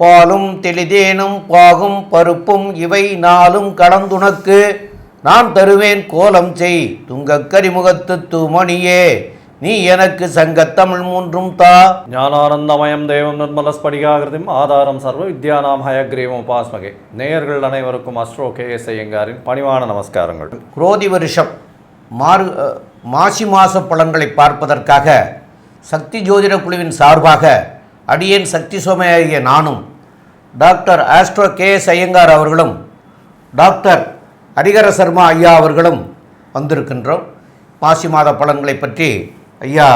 பாலும் தெளிதேனும் பாகும் பருப்பும் இவை நாளும் கலந்துனக்கு நான் தருவேன் கோலம் செய் துங்கக் கரிமுகத்து தூமணியே. நீ எனக்கு சங்கத்தமிழ் மூன்றும் தா. ஞானானந்தமயம் தேவம் நிர்மலஸ்படிகாகிருதிம் ஆதாரம் சர்வ வித்யானாம் ஹயக்ரீவம் உபாஸ்மகே. நேயர்கள் அனைவருக்கும் அஸ்ட்ரோ கே எஸ் ஐயங்காரின் பணிவான நமஸ்காரங்கள். குரோதி வருஷம் மாறு மாசி மாச பலன்களை பார்ப்பதற்காக சக்தி ஜோதிட குழுவின் சார்பாக அடியேன் சக்தி சோமையாகிய நானும் doctor astro K S Iyengar அவர்களும் டாக்டர் ஹரிகர சர்மா ஐயா அவர்களும் வந்திருக்கின்றோம். மாசி மாத பலன்களை பற்றி ஐயா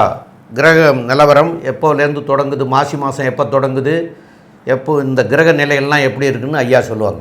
கிரக நிலவரம் எப்போலேருந்து தொடங்குது மாசி மாதம் எப்போ தொடங்குது எப்போ இந்த கிரக நிலையெல்லாம் எப்படி இருக்குன்னு ஐயா சொல்லுவாங்க.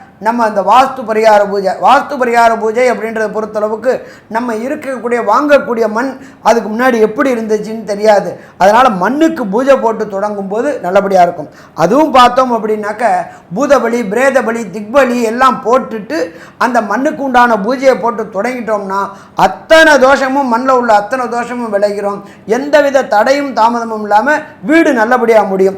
நம்ம அந்த வாஸ்து பரிகார பூஜை வாஸ்து பரிகார பூஜை அப்படின்றத பொறுத்தளவுக்கு நம்ம இருக்கக்கூடிய வாங்கக்கூடிய மண் அதுக்கு முன்னாடி எப்படி இருந்துச்சுன்னு தெரியாது. அதனால் மண்ணுக்கு பூஜை போட்டு தொடங்கும் போது நல்லபடியாக இருக்கும். அதுவும் பார்த்தோம் அப்படின்னாக்க பூதபலி பிரேதபலி திக்பலி எல்லாம் போட்டுட்டு அந்த மண்ணுக்கு உண்டான பூஜையை போட்டு தொடங்கிட்டோம்னா அத்தனை தோஷமும் மண்ணில் உள்ள அத்தனை தோஷமும் விளைகிறோம். எந்தவித தடையும் தாமதமும் இல்லாமல் வீடு நல்லபடியாக முடியும்.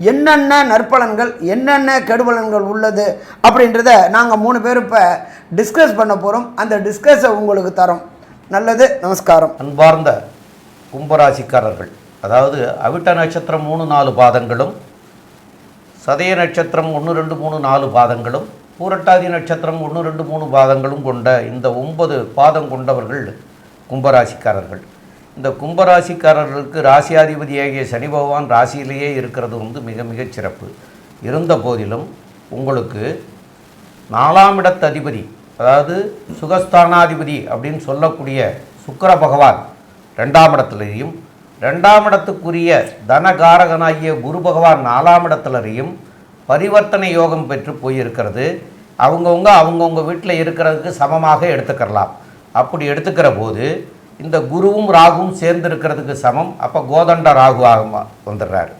என்னென்ன நற்பலன்கள் என்னென்ன கெடுபலன்கள் உள்ளது அப்படின்றத நாங்கள் மூணு பேர் இப்போ டிஸ்கஸ் பண்ண போகிறோம் அந்த டிஸ்கஸை உங்களுக்கு தரோம். நல்லது நமஸ்காரம். அன்பார்ந்த கும்பராசிக்காரர்கள் அதாவது அவிட்ட நட்சத்திரம் மூணு நாலு பாதங்களும் சதய நட்சத்திரம் ஒன்று ரெண்டு மூணு நாலு பாதங்களும் பூரட்டாதி நட்சத்திரம் ஒன்று ரெண்டு மூணு பாதங்களும் கொண்ட இந்த ஒன்பது பாதம் கொண்டவர்கள் கும்பராசிக்காரர்கள். இந்த கும்பராசிக்காரர்களுக்கு ராசியாதிபதியாகிய சனி பகவான் ராசியிலேயே இருக்கிறது வந்து மிக மிகச் சிறப்பு. இருந்த போதிலும் உங்களுக்கு நாலாம் இடத்து அதிபதி அதாவது சுகஸ்தானாதிபதி அப்படின்னு சொல்லக்கூடிய சுக்கர பகவான் ரெண்டாம் இடத்துலையும் ரெண்டாம் இடத்துக்குரிய தனகாரகனாகிய குரு பகவான் நாலாம் இடத்துலரையும் பரிவர்த்தனை யோகம் பெற்று போயிருக்கிறது. அவங்கவுங்க அவங்கவுங்க வீட்டில் இருக்கிறதுக்கு சமமாக எடுத்துக்கிறலாம். அப்படி எடுத்துக்கிற போது இந்த குருவும் ராகுவும் சேர்ந்து இருக்கிறதுக்கு சமம். அப்போ கோதண்ட ராகு ஆக வந்துடுறாரு.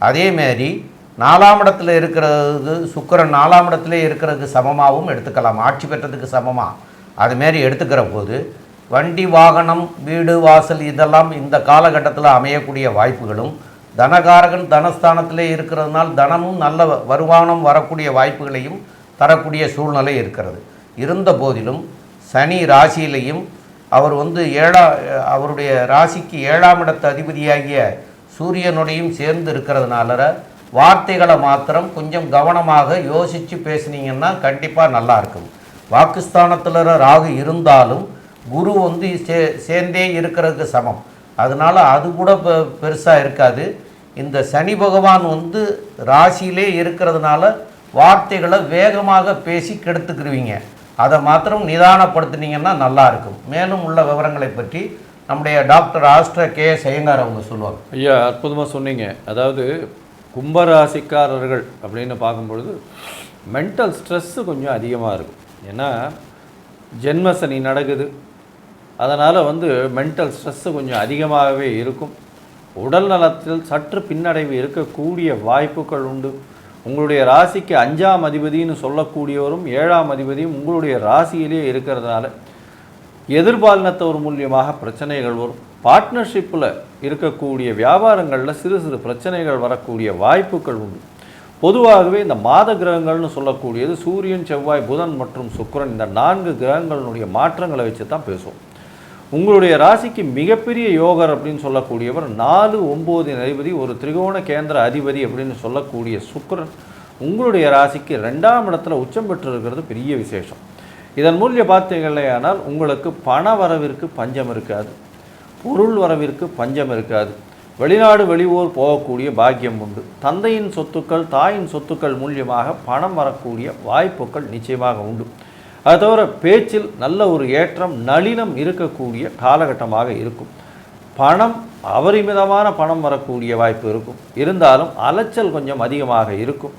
அதேமாரி நாலாம் இடத்துல இருக்கிறது சுக்கரன் நாலாம் இடத்துல இருக்கிறதுக்கு சமமாகவும் எடுத்துக்கலாம். ஆட்சி பெற்றதுக்கு சமமாக அதுமாரி எடுத்துக்கிற போது வண்டி வாகனம் வீடு வாசல் இதெல்லாம் இந்த காலகட்டத்தில் அமையக்கூடிய வாய்ப்புகளும் தனகாரகன் தனஸ்தானத்தில் இருக்கிறதுனால் தனமும் நல்ல வ- வருமானம் வரக்கூடிய வாய்ப்புகளையும் தரக்கூடிய சூழ்நிலை இருக்கிறது. இருந்த போதிலும் சனி ராசியிலையும் அவர் வந்து ஏழா அவருடைய ராசிக்கு ஏழாம் இடத்து அதிபதியாகிய சூரியனுடையும் சேர்ந்து இருக்கிறதுனால வார்த்தைகளை மாத்திரம் கொஞ்சம் கவனமாக யோசித்து பேசுனீங்கன்னா கண்டிப்பாக நல்லா இருக்கும். வாக்குஸ்தானத்தில் ராகு இருந்தாலும் குரு வந்து சே சேர்ந்தே இருக்கிறதுக்கு சமம். அதனால் அது கூட பெ பெருசாக இருக்காது. இந்த சனி பகவான் வந்து ராசியிலே இருக்கிறதுனால வார்த்தைகளை வேகமாக பேசி கெடுத்துக்கிருவீங்க. அதை மாத்திரம் நிதானப்படுத்துனீங்கன்னா நல்லா இருக்கும் மேலும் உள்ள விவரங்களை பற்றி நம்முடைய doctor astro K S Iyengar அவங்க சொல்லுவாங்க. ஐயா அற்புதமாக சொன்னீங்க. அதாவது கும்பராசிக்காரர்கள் அப்படின்னு பார்க்கும்பொழுது மென்டல் ஸ்ட்ரெஸ்ஸு கொஞ்சம் அதிகமாக இருக்கும். ஏன்னா ஜென்மசனி நடக்குது. அதனால் வந்து மென்டல் ஸ்ட்ரெஸ்ஸு கொஞ்சம் அதிகமாகவே இருக்கும். உடல் நலத்தில் சற்று பின்னடைவு இருக்கக்கூடிய வாய்ப்புகள் உண்டு. உங்களுடைய ராசிக்கு அஞ்சாம் அதிபதினு சொல்லக்கூடியவரும் ஏழாம் அதிபதியும் உங்களுடைய ராசியிலேயே இருக்கிறதுனால எதிர்பாலினத்தவர் மூலியமாக பிரச்சனைகள் வரும். பார்ட்னர்ஷிப்பில் இருக்கக்கூடிய வியாபாரங்களில் சிறு சிறு பிரச்சனைகள் வரக்கூடிய வாய்ப்புகள் உண்டு. பொதுவாகவே இந்த மாத கிரகங்கள்னு சொல்லக்கூடியது சூரியன் செவ்வாய் புதன் மற்றும் சுக்கிரன் இந்த நான்கு கிரகங்களினுடைய மாற்றங்களை வச்சு தான் பேசுவோம். உங்களுடைய ராசிக்கு மிகப்பெரிய யோகர் அப்படின்னு சொல்லக்கூடியவர் நாலு ஒம்பது அதிபதி ஒரு திரிகோண கேந்திர அதிபதி அப்படின்னு சொல்லக்கூடிய சுக்கரன் உங்களுடைய ராசிக்கு ரெண்டாம் இடத்துல உச்சம் பெற்றிருக்கிறது பெரிய விசேஷம். இதன் மூலியம் பார்த்தீங்களேயானால் உங்களுக்கு பண வரவிற்கு பஞ்சம் இருக்காது. பொருள் வரவிற்கு பஞ்சம் இருக்காது. வெளிநாடு வெளியூர் போகக்கூடிய பாக்கியம் உண்டு. தந்தையின் சொத்துக்கள் தாயின் சொத்துக்கள் மூலியமாக பணம் வரக்கூடிய வாய்ப்புகள் நிச்சயமாக உண்டு. அது தவிர பேச்சில் நல்ல ஒரு ஏற்றம் நளினம் இருக்கக்கூடிய காலகட்டமாக இருக்கும். பணம் அபரிமிதமான பணம் வரக்கூடிய வாய்ப்பு இருக்கும். இருந்தாலும் அலைச்சல் கொஞ்சம் அதிகமாக இருக்கும்.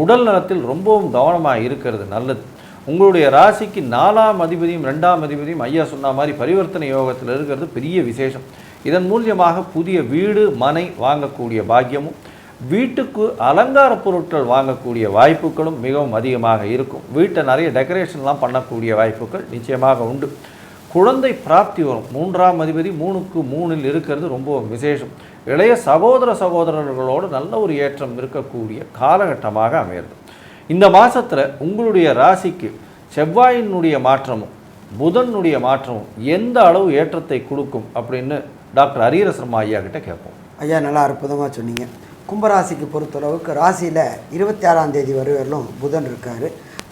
உடல் நலத்தில் ரொம்பவும் கவனமாக இருக்கிறது நல்லது. உங்களுடைய ராசிக்கு நாலாம் அதிபதியும் ரெண்டாம் அதிபதியும் ஐயா சொன்ன மாதிரி பரிவர்த்தனை யோகத்தில் இருக்கிறது பெரிய விசேஷம். இதன் மூலியமாக புதிய வீடு மனை வாங்கக்கூடிய பாக்கியமும் வீட்டுக்கு அலங்கார பொருட்கள் வாங்கக்கூடிய வாய்ப்புகளும் மிகவும் அதிகமாக இருக்கும். வீட்டை நிறைய டெக்கரேஷன்லாம் பண்ணக்கூடிய வாய்ப்புகள் நிச்சயமாக உண்டு. குழந்தை பிராப்தி வரும். மூன்றாம் அதிபதி மூணுக்கு மூணில் இருக்கிறது ரொம்ப விசேஷம். இளைய சகோதர சகோதரர்களோடு நல்ல ஒரு ஏற்றம் இருக்கக்கூடிய காலகட்டமாக அமையிறது இந்த மாதத்தில் உங்களுடைய ராசிக்கு செவ்வாயினுடைய மாற்றமும் புதனுடைய மாற்றமும் எந்த அளவு ஏற்றத்தை கொடுக்கும் அப்படின்னு டாக்டர் ஹரிஹரசர்மா ஐயா கிட்ட கேட்போம். ஐயா நல்லா அற்புதமாக சொன்னீங்க. கும்பராசிக்கு பொறுத்தளவுக்கு ராசியில் இருபத்தி ஆறாம் தேதி வரையிலும் புதன் இருக்கார்.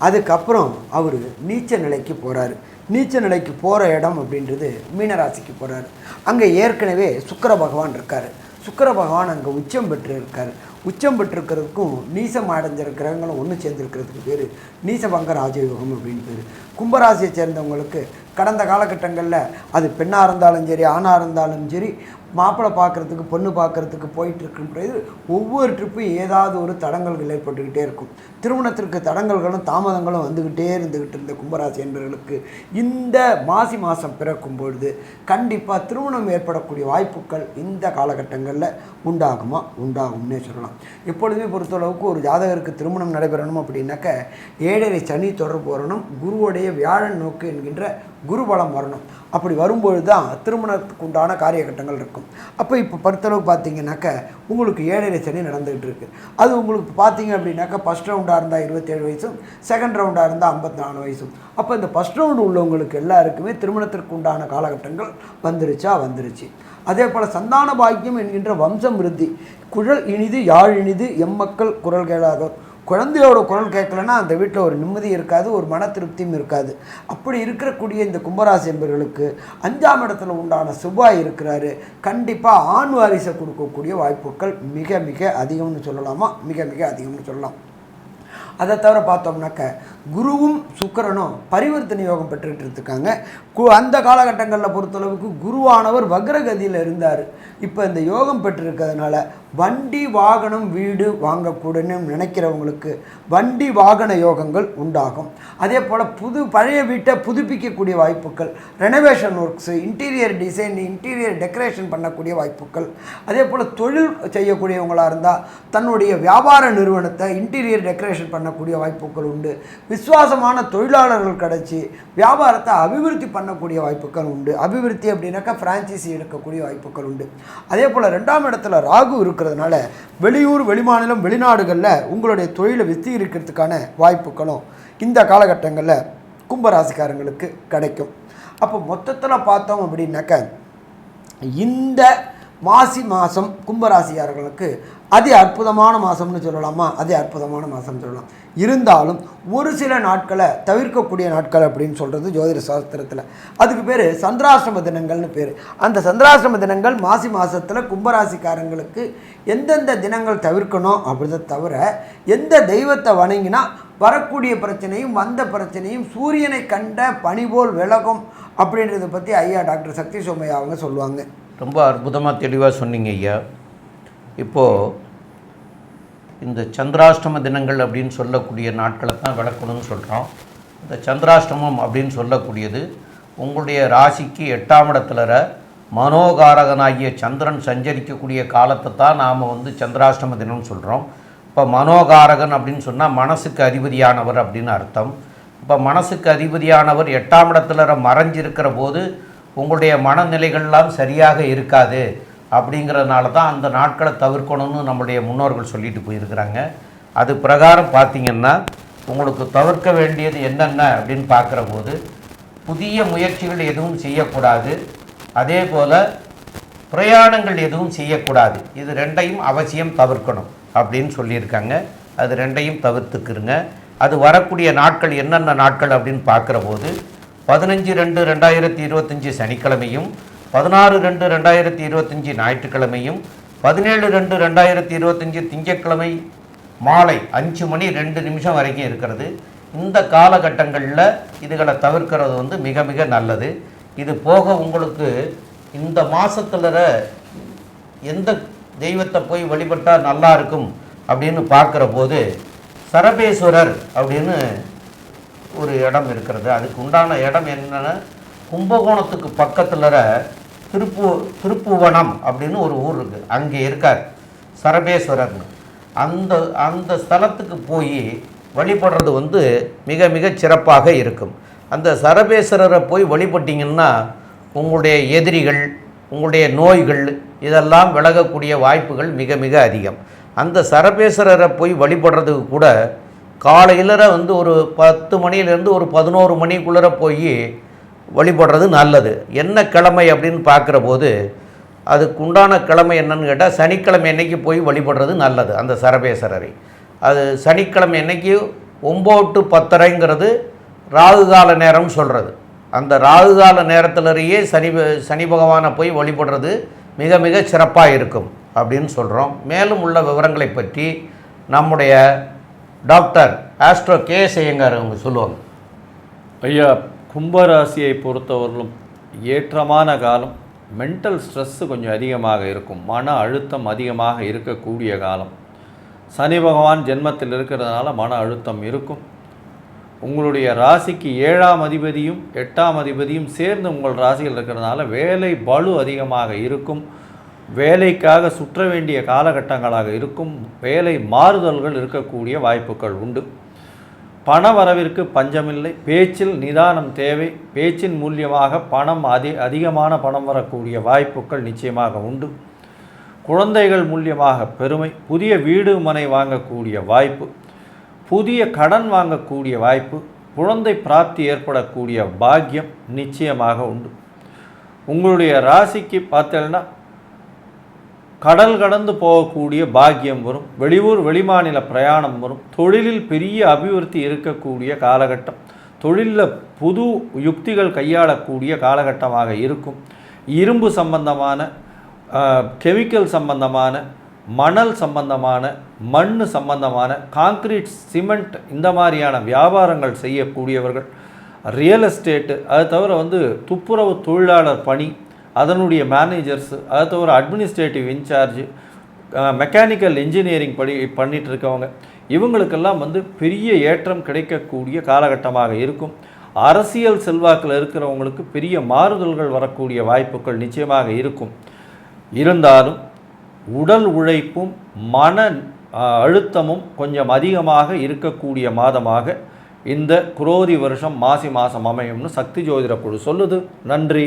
அதுக்கப்புறம் அவர் நீச்ச நிலைக்கு போகிறாரு நீச்ச நிலைக்கு போகிற இடம் அப்படின்றது மீனராசிக்கு போகிறாரு அங்கே ஏற்கனவே சுக்கர பகவான் இருக்கார். சுக்கர பகவான் அங்கே உச்சம் பெற்று இருக்கார். உச்சம் பெற்றிருக்கிறதுக்கும் நீசம் அடைஞ்சிற கிரகங்களும் ஒன்று சேர்ந்துருக்கிறதுக்கு பேர் நீசபங்க ராஜயோகம் அப்படின்னு பேர். கும்பராசியை சேர்ந்தவங்களுக்கு கடந்த காலகட்டங்களில் அது பெண்ணாக இருந்தாலும் சரி ஆணாக இருந்தாலும் சரி மாப்பிள்ளை பார்க்குறதுக்கு பொண்ணு பார்க்குறதுக்கு போயிட்டுருக்குன்றது ஒவ்வொரு ட்ரிப்பும் ஏதாவது ஒரு தடங்கல்கள் ஏற்பட்டுக்கிட்டே இருக்கும். திருமணத்திற்கு தடங்கல்களும் தாமதங்களும் வந்துக்கிட்டே இருந்துக்கிட்டு இருந்த கும்பராசி என்பவர்களுக்கு இந்த மாசி மாதம் பிறக்கும் பொழுது கண்டிப்பாக திருமணம் ஏற்படக்கூடிய வாய்ப்புகள் இந்த காலகட்டங்களில் உண்டாகுமா? உண்டாகும்னே சொல்லலாம். எப்பொழுதுமே பொறுத்தளவுக்கு ஒரு ஜாதகருக்கு திருமணம் நடைபெறணும் அப்படின்னாக்க ஏழரை சனி தொடர்பு வரணும். குருவுடைய வியாழன் நோக்கு என்கின்ற குருபலம் வரணும். அப்படி வரும்பொழுது தான் திருமணத்துக்கு உண்டான காரியகட்டங்கள் இருக்கும். அப்போ இப்போ பொறுத்தளவு பார்த்தீங்கன்னாக்க உங்களுக்கு ஏழரை சனி நடந்துகிட்டு இருக்கு அது உங்களுக்கு பார்த்தீங்க அப்படின்னாக்கா ஃபஸ்ட் ரவுண்டாக இருந்தால் இருபத்தேழு வயசும் செகண்ட் ரவுண்டாக இருந்தால் ஐம்பத்தி நாலு வயசும். அப்போ இந்த ஃபஸ்ட் ரவுண்டு உள்ளவங்களுக்கு எல்லாருக்குமே திருமணத்திற்கு உண்டான காலகட்டங்கள் வந்துருச்சா? வந்துருச்சு. அதே போல் சந்தான பாக்கியம் என்கின்ற வம்சம் விருத்தி குழல் இனிது யாழ் இனிது எம்மக்கள் குரல் கேளாதோர். குழந்தையோட குரல் கேட்கலன்னா அந்த வீட்டில் ஒரு நிம்மதி இருக்காது ஒரு மன திருப்தியும் இருக்காது. அப்படி இருக்கக்கூடிய இந்த கும்பராசி என்பவர்களுக்கு அஞ்சாம் இடத்துல உண்டான செவ்வாய் இருக்கிறாரு. கண்டிப்பாக ஆண் வாரிசை கொடுக்கக்கூடிய வாய்ப்புகள் மிக மிக அதிகம்னு சொல்லலாமா? மிக மிக அதிகம்னு சொல்லலாம். அதை தவிர பார்த்தோம்னாக்க குருவும் சுக்கிரனும் பரிவர்த்தனை யோகம் பெற்றுக்கிட்டு இருக்காங்க கு அந்த காலகட்டங்களில் பொறுத்தளவுக்கு குருவானவர் வக்ரகதியில் இருந்தார். இப்போ இந்த யோகம் பெற்றிருக்கிறதுனால வண்டி வாகனம் வீடு வாங்கக்கூடன்னு நினைக்கிறவங்களுக்கு வண்டி வாகன யோகங்கள் உண்டாகும். அதே போல் புது பழைய வீட்டை புதுப்பிக்கக்கூடிய வாய்ப்புகள் renovation works interior design interior decoration பண்ணக்கூடிய வாய்ப்புகள். அதே போல் தொழில் செய்யக்கூடியவங்களாக இருந்தால் தன்னுடைய வியாபார நிறுவனத்தை இன்டீரியர் டெக்கரேஷன் பண்ணக்கூடிய வாய்ப்புகள் உண்டு. விசுவாசமான தொழிலாளர்கள் கிடச்சி வியாபாரத்தை அபிவிருத்தி பண்ணக்கூடிய வாய்ப்புகள் உண்டு. அபிவிருத்தி அப்படின்னாக்கா ஃப்ரான்ச்சைசி எடுக்கக்கூடிய வாய்ப்புகள் உண்டு. அதே போல் ரெண்டாம் இடத்துல ராகு இருக்கிறதுனால வெளியூர் வெளிமாநிலம் வெளிநாடுகளில் உங்களுடைய தொழிலை விஸ்தீரிக்கிறதுக்கான வாய்ப்புகளும் இந்த காலகட்டங்களில் கும்பராசிக்காரங்களுக்கு கிடைக்கும். அப்போ மொத்தத்தில் பார்த்தோம் அப்படின்னாக்க இந்த மாசி மாதம் கும்பராசிக்காரர்களுக்கு அதி அற்புதமான மாதம்னு சொல்லலாமா? அதி அற்புதமான மாதம்னு சொல்லலாம். இருந்தாலும் ஒரு சில நாட்களை தவிர்க்கக்கூடிய நாட்கள் அப்படின்னு சொல்கிறது ஜோதிட சாஸ்திரத்தில். அதுக்கு பேர் சந்திராசிரம தினங்கள்னு பேர். அந்த சந்திராசிரம தினங்கள் மாசி மாதத்தில் கும்பராசிக்காரங்களுக்கு எந்தெந்த தினங்கள் தவிர்க்கணும் அப்படின்றத தவிர எந்த தெய்வத்தை வணங்கினா வரக்கூடிய பிரச்சனையும் வந்த பிரச்சனையும் சூரியனை கண்ட பனி போல் விலகும் அப்படின்றத பற்றி ஐயா டாக்டர் சக்தி சோமையா அவங்க சொல்லுவாங்க. ரொம்ப அற்புதமாக தெளிவாக சொன்னீங்க ஐயா. இப்போது இந்த சந்திராஷ்டம தினங்கள் அப்படின்னு சொல்லக்கூடிய நாட்களை தான் விளக்கணும்னு சொல்கிறோம் இந்த சந்திராஷ்டமம் அப்படின்னு சொல்லக்கூடியது உங்களுடைய ராசிக்கு எட்டாம் இடத்துல மனோகாரகனாகிய சந்திரன் சஞ்சரிக்கக்கூடிய காலத்தை தான் நாம் வந்து சந்திராஷ்டம தினம்னு சொல்கிறோம் இப்போ மனோகாரகன் அப்படின்னு சொன்னால் மனசுக்கு அதிபதியானவர் அப்படின்னு அர்த்தம். இப்போ மனசுக்கு அதிபதியானவர் எட்டாம் இடத்துல மறைஞ்சிருக்கிற போது உங்களுடைய மனநிலைகள்லாம் சரியாக இருக்காது. அப்படிங்கிறதுனால தான் அந்த நாட்களை தவிர்க்கணும்னு நம்முடைய முன்னோர்கள் சொல்லிட்டு போயிருக்கிறாங்க. அது பிரகாரம் பார்த்தீங்கன்னா உங்களுக்கு தவிர்க்க வேண்டியது என்னென்ன அப்படின்னு பார்க்குற போது புதிய முயற்சிகள் எதுவும் செய்யக்கூடாது. அதே போல் பிரயாணங்கள் எதுவும் செய்யக்கூடாது. இது ரெண்டையும் அவசியம் தவிர்க்கணும் அப்படின்னு சொல்லியிருக்காங்க. அது ரெண்டையும் தவிர்த்துக்கிறங்க அது வரக்கூடிய நாட்கள் என்னென்ன நாட்கள் அப்படின்னு பார்க்குற போது பதினஞ்சு ரெண்டு ரெண்டாயிரத்தி இருபத்தஞ்சி சனிக்கிழமையும் பதினாறு ரெண்டு ரெண்டாயிரத்தி இருபத்தஞ்சி ஞாயிற்றுக்கிழமையும் பதினேழு ரெண்டு ரெண்டாயிரத்தி இருபத்தஞ்சி திங்கட்கிழமை மாலை அஞ்சு மணி ரெண்டு நிமிஷம் வரைக்கும் இருக்கிறது. இந்த காலகட்டங்களில் இதுகளை தவிர்க்கிறது வந்து மிக மிக நல்லது. இது போக உங்களுக்கு இந்த மாதத்தில் எந்த தெய்வத்தை போய் வழிபட்டால் நல்லா இருக்கும் அப்படின்னு பார்க்குற போது சரபேஸ்வரர் அப்படின்னு ஒரு இடம் இருக்கிறது. அதுக்கு உண்டான இடம் என்னன்னா? கும்பகோணத்துக்கு பக்கத்தில் திருப்பு திருப்புவனம் அப்படின்னு ஒரு ஊர் இருக்குது அங்கே இருக்கார் சரபேஸ்வரர்னு. அந்த அந்த ஸ்தலத்துக்கு போய் வழிபடுறது வந்து மிக மிக சிறப்பாக இருக்கும். அந்த சரபேஸ்வரரை போய் வழிபட்டிங்கன்னா உங்களுடைய எதிரிகள் உங்களுடைய நோய்கள் இதெல்லாம் விலகக்கூடிய வாய்ப்புகள் மிக மிக அதிகம். அந்த சரபேஸ்வரரை போய் வழிபடுறதுக்கு கூட காலையில் வந்து ஒரு பத்து மணிலேருந்து ஒரு பதினோரு மணிக்குள்ளே போய் வழிபடுறது நல்லது. என்ன கிழமை அப்படின்னு பார்க்குற போது அதுக்கு உண்டான கிழமை என்னன்னு கேட்டால் சனிக்கிழமை என்றைக்கு போய் வழிபடுறது நல்லது அந்த சரபேஸ்வரரை. அது சனிக்கிழமை என்றைக்கு ஒம்பது டு பத்தரைங்கிறது ராகு கால நேரம்னு சொல்கிறது அந்த ராகு கால நேரத்திலேயே சனி சனி பகவானை போய் வழிபடுறது மிக மிக சிறப்பாக இருக்கும் அப்படின்னு சொல்கிறோம் மேலும் உள்ள விவரங்களை பற்றி நம்முடைய டாக்டர் ஆஸ்ட்ரோ கே ஐயங்கார் அவங்க சொல்லுவாங்க. ஐயா கும்பராசியை பொறுத்தவரையிலும் ஏற்றமான காலம் மென்டல் ஸ்ட்ரெஸ்ஸு கொஞ்சம் அதிகமாக இருக்கும் மன அழுத்தம் அதிகமாக இருக்கக்கூடிய காலம். சனி பகவான் ஜென்மத்தில் இருக்கிறதுனால மன அழுத்தம் இருக்கும். உங்களுடைய ராசிக்கு ஏழாம் அதிபதியும் எட்டாம் அதிபதியும் சேர்ந்து உங்கள் ராசியில் இருக்கிறதுனால வேலை பலு அதிகமாக இருக்கும். வேலைக்காக சுற்ற வேண்டிய காலகட்டங்களாக இருக்கும். வேலை மாறுதல்கள் இருக்கக்கூடிய வாய்ப்புகள் உண்டு. பண வரவிற்கு பஞ்சமில்லை. பேச்சில் நிதானம் தேவை. பேச்சின் மூலியமாக பணம் அதி அதிகமான பணம் வரக்கூடிய வாய்ப்புகள் நிச்சயமாக உண்டு. குழந்தைகள் மூலியமாக பெருமை. புதிய வீடு மனை வாங்கக்கூடிய வாய்ப்பு. புதிய கடன் வாங்கக்கூடிய வாய்ப்பு. குழந்தை பிராப்தி ஏற்படக்கூடிய பாக்கியம் நிச்சயமாக உண்டு. உங்களுடைய ராசிக்கு பார்த்தேன்னா கடல் கடந்து போகக்கூடிய பாக்கியம் வரும். வெளியூர் வெளிமாநில பிரயாணம் வரும். தொழிலில் பெரிய அபிவிருத்தி இருக்கக்கூடிய காலகட்டம். தொழிலில் புது யுக்திகள் கையாளக்கூடிய காலகட்டமாக இருக்கும். இரும்பு சம்பந்தமான கெமிக்கல் சம்பந்தமான மணல் சம்பந்தமான மண் சம்பந்தமான காங்கிரீட் சிமெண்ட் இந்த மாதிரியான வியாபாரங்கள் செய்யக்கூடியவர்கள். ரியல் எஸ்டேட்டு அது தவிர வந்து துப்புரவு தொழிலாளர் பணி அதனுடைய மேனேஜர்ஸ் அது தவிர அட்மினிஸ்ட்ரேட்டிவ் இன்சார்ஜ் மெக்கானிக்கல் இன்ஜினியரிங் படி பண்ணிகிட்டு இருக்கவங்க இவங்களுக்கெல்லாம் வந்து பெரிய ஏற்றம் கிடைக்கக்கூடிய காலகட்டமாக இருக்கும். அரசியல் செல்வாக்கில் இருக்கிறவங்களுக்கு பெரிய மாறுதல்கள் வரக்கூடிய வாய்ப்புகள் நிச்சயமாக இருக்கும். இருந்தாலும் உடல் உழைப்பும் மன அழுத்தமும் கொஞ்சம் அதிகமாக இருக்கக்கூடிய மாதமாக இந்த குரோதி வருஷம் மாசி மாதம் அமையும்னு சக்தி ஜோதிட குழு சொல்லுது. நன்றி.